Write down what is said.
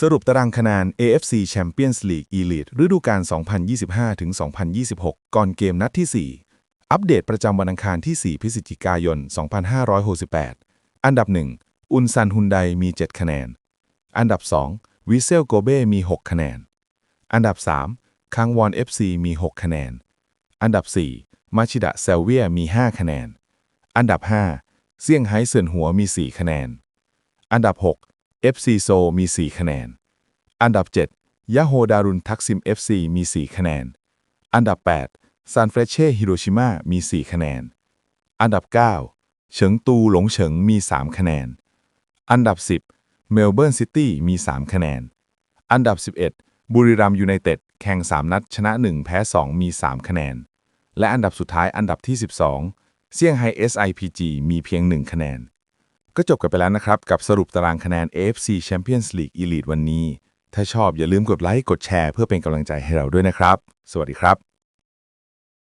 สรุปตารางคะแนน AFC Champions League Elite ฤดูกาล 2025-2026 ก่อนเกมนัดที่ 4 อัปเดตประจำวันอังคารที่ 4 พฤศจิกายน 2568 อันดับ 1 อุนซันฮุนไดมี 7 คะแนน อันดับ 2 วิเซลโกเบมี 6 คะแนน อันดับ 3 คังวอน FC มี 6 คะแนน อันดับ 4 มาชิดะเซลเวียมี 5 คะแนน อันดับ 5 เซี่ยงไฮ้เซินหัวมี 4 คะแนน อันดับ 6 FC โซมี 4 คะแนน อันดับ 7ยาโฮดารุนทักซิม FC มี 4 คะแนน อันดับ 8ซานเฟรเช่ฮิโรชิมามี 4 คะแนน อันดับ 9 เฉิงตูหลงเฉิงมี 3 คะแนน อันดับ 10 เมลเบิร์นซิตี้มี 3 คะแนน อันดับ 11 บุรีรัมยูไนเต็ดแข่ง 3 นัด ชนะ 1 แพ้ 2 มี 3 คะแนน และอันดับสุดท้ายอันดับที่ 12 เซี่ยงไฮ้ SIPG มีเพียง 1 คะแนน ก็จบกันไปแล้วนะครับ กับสรุปตารางคะแนน AFC Champions League Elite วันนี้ ถ้าชอบอย่าลืมกดไลค์กดแชร์เพื่อเป็นกำลังใจให้เราด้วยนะครับ สวัสดีครับ